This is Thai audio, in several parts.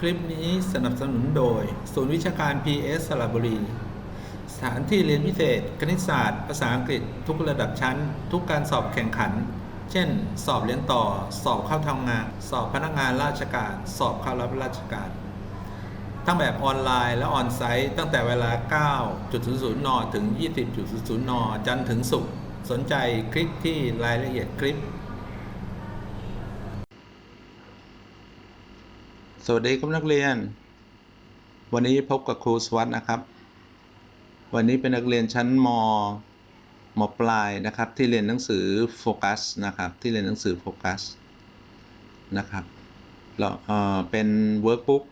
คลิปนี้สนับสนุนโดย ศูนย์วิชาการ PS สระบุรี สถานที่เรียนพิเศษ คณิตศาสตร์ ภาษาอังกฤษ ทุกระดับชั้น ทุกการสอบแข่งขัน เช่น สอบเรียนต่อ สอบเข้าทำงาน สอบพนักงานราชการ สอบเข้ารับราชการ ทั้งแบบออนไลน์และออนไซต์ ตั้งแต่เวลา 9.00 น ถึง 20.00 น จันทร์ถึงศุกร์ สนใจคลิกที่รายละเอียดคลิป สวัสดีครับนักเรียน วันนี้พบกับครูสวัสดนะครับ วันนี้เป็นนักเรียนชั้นม มปลายนะครับ ที่เรียนหนังสือโฟกัสนะครับ ที่เรียนหนังสือโฟกัสนะครับเราเอ่อเป็นเวิร์กบุ๊ก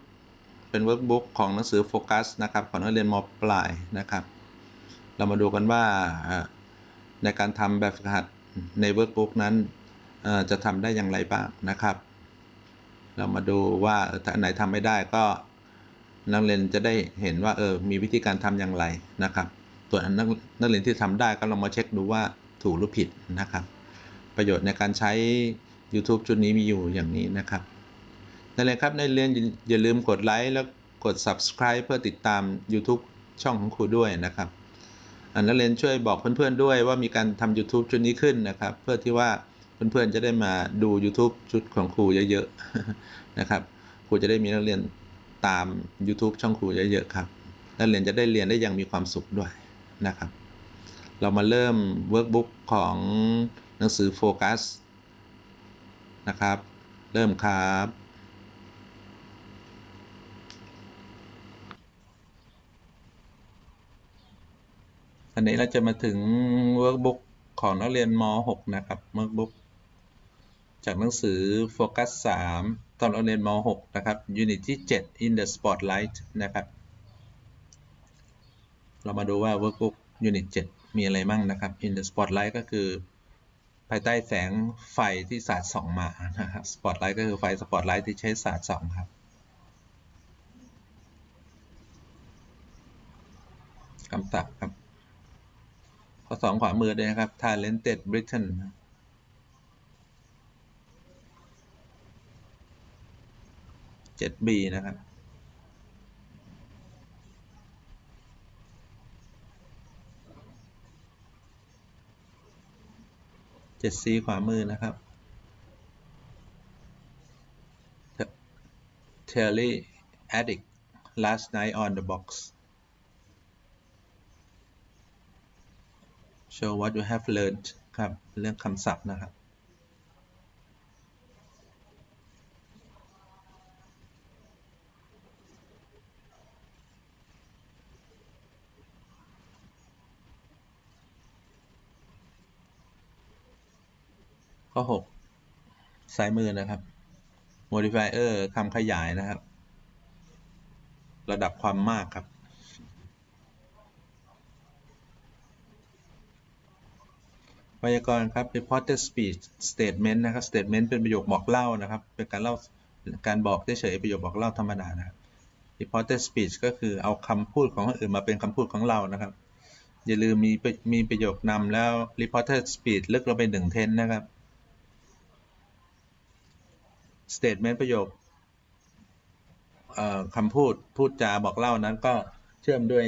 เป็นเวิร์กบุ๊กของหนังสือโฟกัสนะครับของนักเรียนมปลายนะครับ เรามาดูกันว่าในการทำแบบฝึกหัดในเวิร์กบุ๊กนั้นจะทำได้อย่างไรบ้างนะครับ เรามาดูว่าออถ้าอันไหนทำไม่ได้ก็นักเรียนจะได้เห็นว่าเออมีวิธีการทำอย่างไรนะครับ ส่วนอันนักนักเรียนที่ทำได้ก็ลองมาเช็คดูว่าถูกหรือผิดนะครับ ประโยชน์ในการใช้ YouTube ชุดนี้มีอยู่อย่างนี้นะครับนักเรียครับนักเรียนอย่าลืมกดไลค์แล้วกด subscribe เพื่อติดตาม YouTube ช่องของครูด้วยนะครับอ่านักเรียนช่วยบอกเพื่อนๆด้วยว่ามีการทำ YouTube ชุดนี้ขึ้นนะครับ เพื่อที่ว่า เพื่อนๆจะได้มาดู YouTube ชุดของครูเยอะๆนะครับ ครูจะได้มีนักเรียนตาม YouTube ช่องครูเยอะๆครับนักเรียนจะได้เรียนได้อย่างมีความสุขด้วยนะครับ เรามาเริ่มเวิร์กบุ๊กของหนังสือโฟกัสนะครับ เริ่มครับอันนี้เราจะมาถึงเวิร์กบุ๊กของนักเรียนม .6 นะครับเวิร์กบุ๊ก จากหนังสือโฟกัส3ตอนนักเรียนม .6 นะครับ Unit ที่ 7 In the Spotlight นะครับ เรามาดูว่า Workbook Unit 7มีอะไรมั่งนะครับ In the Spotlight ก็คือ ภายใต้แสงไฟที่สาดส่องมานะครับ Spotlight ก็คือไฟ Spotlight ที่ใช้สาดส่องครับคำศัพท์ครับ ข้อสองขวามือเลยนะครับ Talented Britain 7B นะครับ 7C ขวามือนะครับ Terry Addict Last Night on the Box show what you have learned ครับ เรื่องคำศัพท์นะครับ ข้อ6ซ้ายมือนะครับ modifier คำขยายนะครับ ระดับความมากครับ ไวยากรณ์ครับ reported speech statement นะครับ statement เป็นประโยคบอกเล่านะครับ เป็นการเล่าการบอกเฉยๆประโยคบอกเล่าธรรมดานะครับ reported speech ก็คือเอาคำพูดของคนอื่นมาเป็นคำพูดของเรานะครับ อย่าลืมมีมีประโยคนำแล้ว reported speech ลึกลงไปหนึ่งเทนนะครับ statement ประโยคคำพูดพูดจาบอกเล่านั้นก็เชื่อมด้วย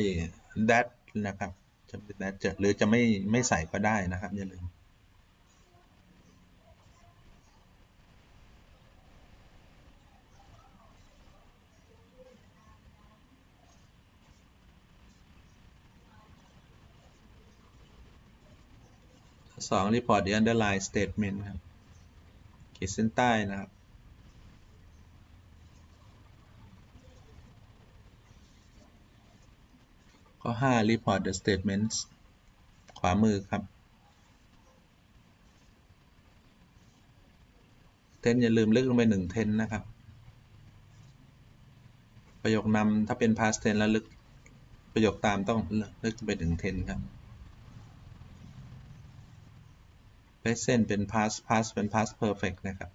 that นะครับจะเป็น that จะหรือจะไม่ไม่ใส่ก็ได้นะครับ อย่าลืมสอง report the underline statement ครับขีดเส้นใต้นะครับ ข้อ 5 report the statements ขวามือครับ เทนอย่าลืมลึกลงไปหนึ่งเทนนะครับ ประโยคนำถ้าเป็น past tense แล้วลึกประโยคตามต้องลึกไปหนึ่งเทนครับ present เป็น past past เป็น past perfect นะครับ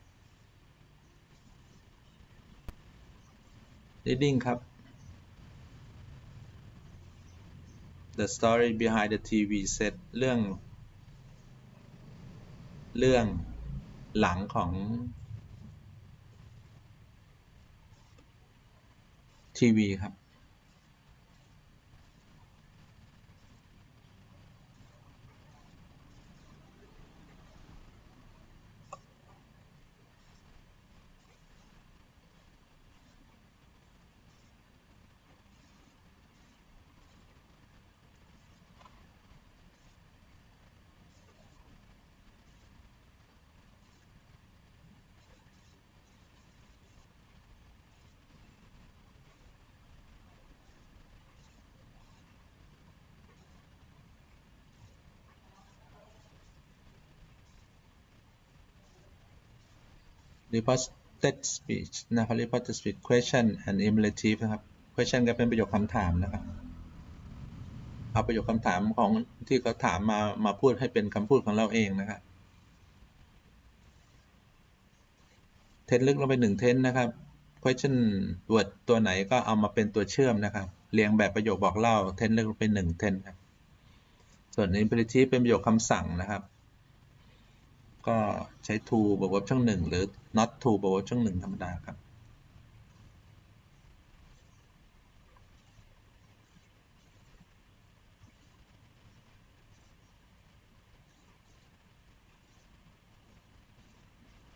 reading ครับ the story behind the TV set เรื่อง เรื่องหลังของทีวีครับ reported speech นะครับ reported speech question and imperative นะครับ question ก็เป็นประโยคคำถามนะครับ เอาประโยคคำถามของที่เขาถามมา มาพูดให้เป็นคำพูดของเราเองนะครับ เทนลึกลงไปหนึ่งเทนนะครับ question word ตัวไหนก็เอามาเป็นตัวเชื่อมนะครับ เรียงแบบประโยคบอกเล่า เทนลึกลงไปหนึ่งเทนครับ ส่วน imperative เป็นประโยคคำสั่งนะครับ ก็ใช้ to บวก verb ช่องหนึ่งหรือ not to บวก verb ช่องหนึ่งธรรมดาครับ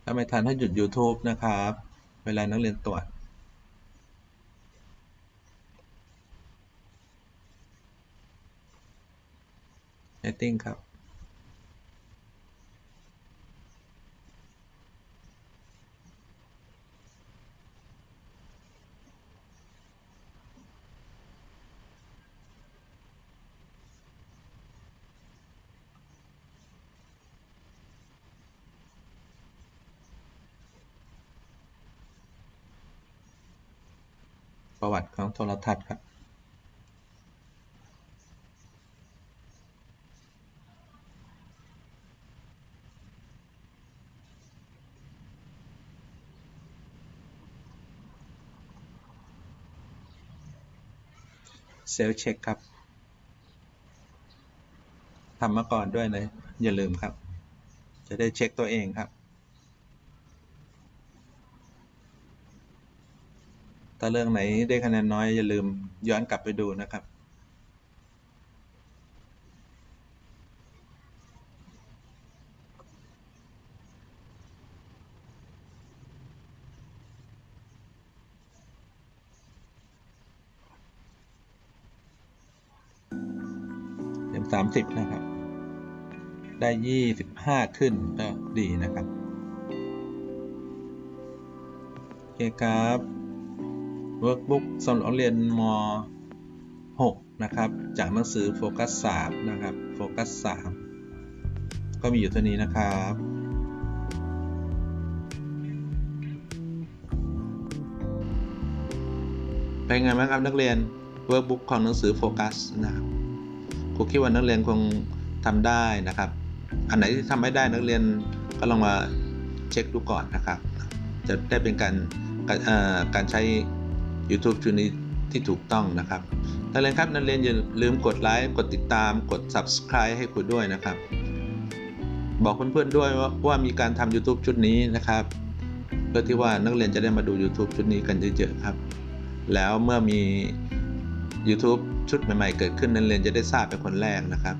ถ้าไม่ทันให้หยุด YouTube นะครับ เวลานักเรียนตรวจ Setting ครับ ประวัติของโทรทัศน์ครับเซลเช็คครับทำมาก่อนด้วยนะอย่าลืมครับ จะได้เช็คตัวเองครับ ถ้าเรื่องไหนได้คะแนนน้อยอย่าลืมย้อนกลับไปดูนะครับเต็มสามสิบนะครับ ได้ยี่สิบห้าขึ้นก็ดีนะครับ โอเคครับ workbook สำหรับเรียนม .6 นะครับ จากหนังสือโฟกัส3นะครับโฟกัส3ก็มีอยู่เท่านี้นะครับเป็นไงบ้างครับนักเรียน workbook ของหนังสือโฟกัสนะครับครูคิดว่านักเรียนคงทำได้นะครับ อันไหนที่ทำไม่ได้นักเรียนก็ลองมาเช็คดูก่อนนะครับ จะได้เป็นการการการใช้ YouTube ชุดนี้ที่ถูกต้องนะครับนักเรียนครับนักเรียนอย่าลืมกดไลค์กดติดตามกด Subscribe ให้ครูด้วยนะครับ บอกเพื่อนๆด้วยว่าว่ามีการทำ YouTube ชุดนี้นะครับ เพื่อที่ว่านักเรียนจะได้มาดู YouTube ชุดนี้กันเยอะๆครับ แล้วเมื่อมี YouTube ชุดใหม่ๆ เกิดขึ้นนักเรียนจะได้ทราบเป็นคนแรกนะครับ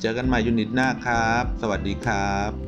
เจอกันใหม่ยูนิตหน้าครับ สวัสดีครับ